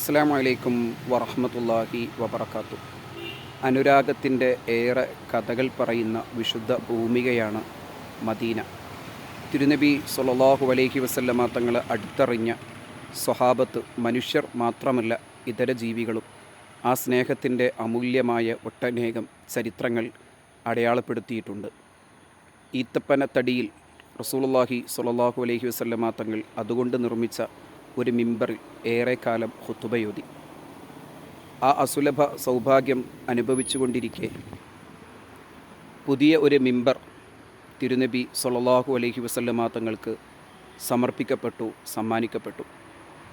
അസ്സാം വലൈക്കും വറഹമത്തല്ലാഹി വബർക്കാത്തു അനുരാഗത്തിന്റെ ഏറെ കഥകൾ പറയുന്ന വിശുദ്ധ ഭൂമികയാണ് മദീന. തിരുനബി സൊല്ലാഹു അലൈഹി വസല്ലമ തങ്ങൾ അടുത്തറിഞ്ഞ സ്വഹാബത്ത് മനുഷ്യർ മാത്രമല്ല ഇതര ജീവികളും. ആ സ്നേഹത്തിന്റെ അമൂല്യമായ ഒട്ടനേകം ചരിത്രങ്ങൾ അടയാളപ്പെടുത്തിയിട്ടുണ്ട്. ഈത്തപ്പനത്തടിയിൽ റസൂലുള്ളാഹി സ്വല്ലല്ലാഹു അലൈഹി വസല്ലമ തങ്ങൾ അതുകൊണ്ട് നിർമ്മിച്ച ഒരു മിമ്പറിൽ ഏറെക്കാലം ഹുത്തുബയോതി. ആ അസുലഭ സൗഭാഗ്യം അനുഭവിച്ചുകൊണ്ടിരിക്കെ. പുതിയ ഒരു മിമ്പർ തിരുനബി സൊല്ലാഹു അലഹി വസല്ലമാ തങ്ങൾക്ക് സമർപ്പിക്കപ്പെട്ടു സമ്മാനിക്കപ്പെട്ടു.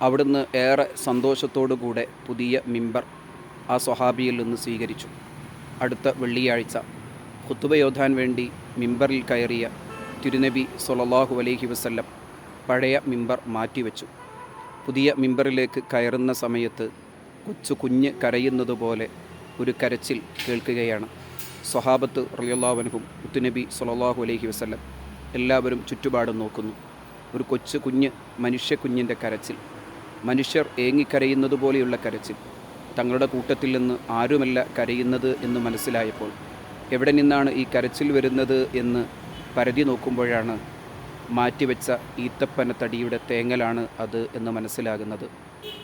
അവിടുന്ന് ഏറെ സന്തോഷത്തോടുകൂടെ പുതിയ മിമ്പർ ആ സ്വഹാബിയിൽ നിന്ന് സ്വീകരിച്ചു. അടുത്ത വെള്ളിയാഴ്ച ഖുത്തുബയോധാൻ വേണ്ടി മിമ്പറിൽ കയറിയ തിരുനബി സൊല്ലാഹു അലഹി വസല്ലം പഴയ മിമ്പർ മാറ്റിവെച്ചു. പുതിയ മിമ്പറിലേക്ക് കയറുന്ന സമയത്ത് കൊച്ചു കുഞ്ഞ് കരയുന്നത് പോലെ ഒരു കരച്ചിൽ കേൾക്കുകയാണ്. സ്വഹാബത്ത് റലിയുള്ളാവനഹും മുത്തുനബി സൊല്ലാഹു അലൈഹി വസല്ലം എല്ലാവരും ചുറ്റുപാടും നോക്കുന്നു. ഒരു കൊച്ചു കുഞ്ഞ് മനുഷ്യ കുഞ്ഞിന്റെ കരച്ചിൽ. മനുഷ്യർ ഏങ്ങിക്കരയുന്നത് പോലെയുള്ള കരച്ചിൽ. തങ്ങളുടെ കൂട്ടത്തിൽ നിന്ന് ആരുമല്ല കരയുന്നത് എന്ന് മനസ്സിലായപ്പോൾ എവിടെ നിന്നാണ് ഈ കരച്ചിൽ വരുന്നത് എന്ന് പരതി നോക്കുമ്പോഴാണ് മാറ്റിവെച്ച ഈത്തപ്പന തടിയുടെ തേങ്ങലാണ് അത് എന്ന് മനസ്സിലാകുന്നത്.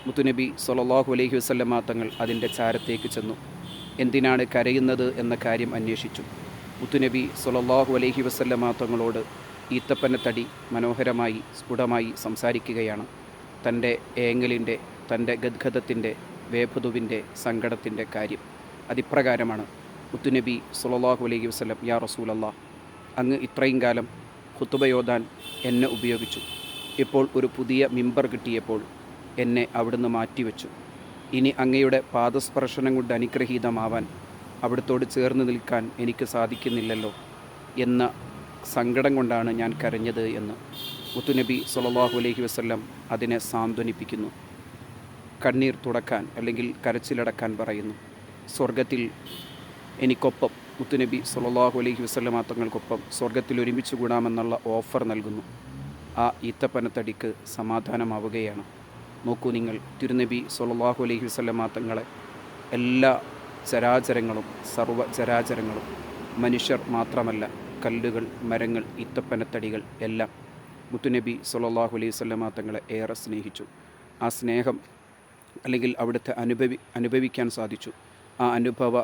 മുത്തുനബി സൊലല്ലാഹു അലൈഹി വസല്ലമ തങ്ങൾ അതിന്റെ ചാരത്തേക്ക് ചെന്നു. എന്തിനാണ് കരയുന്നത് എന്ന കാര്യം അന്വേഷിച്ചു. മുത്തുനബി സൊലല്ലാഹു അലൈഹി വസല്ലമ തങ്ങളോട് ഈത്തപ്പന തടി മനോഹരമായി സ്ഫുടമായി സംസാരിക്കുകയാണ്. തന്റെ ഏങ്ങലിന്റെ തന്റെ ഗദ്ഗതത്തിന്റെ വേപതുവിന്റെ സങ്കടത്തിന്റെ കാര്യം. അതിപ്രകാരമാണ് മുത്തുനബി സുലല്ലാഹു അലൈഹി വസ്ലം യാ റസൂലല്ലാ അങ്ങ് ഇത്രയും കാലം ഖുത്തുബയോദാൻ എന്നെ ഉപയോഗിച്ചു. ഇപ്പോൾ ഒരു പുതിയ മിമ്പർ കിട്ടിയപ്പോൾ എന്നെ അവിടുന്ന് മാറ്റിവെച്ചു. ഇനി അങ്ങയുടെ പാദസ്പർശനം കൊണ്ട് അനുഗ്രഹീതമാവാൻ അവിടുത്തോട് ചേർന്ന് നിൽക്കാൻ എനിക്ക് സാധിക്കുന്നില്ലല്ലോ എന്ന സങ്കടം കൊണ്ടാണ് ഞാൻ കരഞ്ഞത് എന്ന് മുത്തുനബി സുലല്ലാഹു അലൈഹി വസ്ല്ലം അതിനെ സാന്ത്വനിപ്പിക്കുന്നു. കണ്ണീർ തുടക്കാൻ അല്ലെങ്കിൽ കരച്ചിലടക്കാൻ പറയുന്നു. സ്വർഗത്തിൽ എനിക്കൊപ്പം മുത്തുനബി സൊല്ലാഹു അലൈഹി വസ്ലമ തങ്ങൾക്കൊപ്പം സ്വർഗത്തിൽ ഒരുമിച്ച് കൂടാമെന്നുള്ള ഓഫർ നൽകുന്നു. ആ ഈത്തപ്പനത്തടിക്ക് സമാധാനമാവുകയാണ്. നോക്കൂ നിങ്ങൾ തിരുനബി സൊല്ലാഹു അലൈഹി വസ്ലമ തങ്ങളെ എല്ലാ ചരാചരങ്ങളും സർവ ചരാചരങ്ങളും മനുഷ്യർ മാത്രമല്ല കല്ലുകൾ മരങ്ങൾ ഈത്തപ്പനത്തടികൾ എല്ലാം മുത്തുനബി സൊല്ലാഹു അലൈഹി വസ്ലമ തങ്ങളെ ഏറെ സ്നേഹിച്ചു. ആ സ്നേഹം അല്ലെങ്കിൽ അവിടുത്തെ അനുഭവി അനുഭവിക്കാൻ സാധിച്ചു. ആ അനുഭവ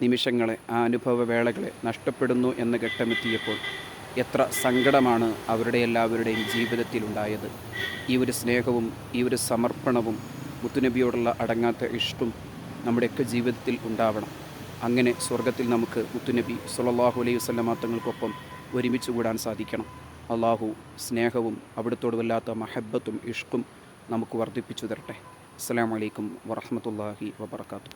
നിമിഷങ്ങളെ ആ അനുഭവ വേളകളെ നഷ്ടപ്പെടുന്നു എന്ന ഘട്ടമെത്തിയപ്പോൾ എത്ര സങ്കടമാണ് അവരുടെ എല്ലാവരുടെയും ജീവിതത്തിലുണ്ടായത്. ഈ ഒരു സ്നേഹവും ഈ ഒരു സമർപ്പണവും മുത്തുനബിയോടുള്ള അടങ്ങാത്ത ഇഷ്ടം നമ്മുടെയൊക്കെ ജീവിതത്തിൽ ഉണ്ടാവണം. അങ്ങനെ സ്വർഗത്തിൽ നമുക്ക് മുത്തുനബി സുലല്ലാഹു അലൈഹി വസ്ലമ തങ്ങൾക്കൊപ്പം ഒരുമിച്ച് കൂടാൻ സാധിക്കണം. അള്ളാഹു സ്നേഹവും അവിടുത്തോട് വല്ലാത്ത മഹബത്തും ഇഷ്കും നമുക്ക് വർദ്ധിപ്പിച്ചു തരട്ടെ. അസ്സാം വലൈക്കും വറഹമത്തല്ലാഹി വബർക്കാത്തു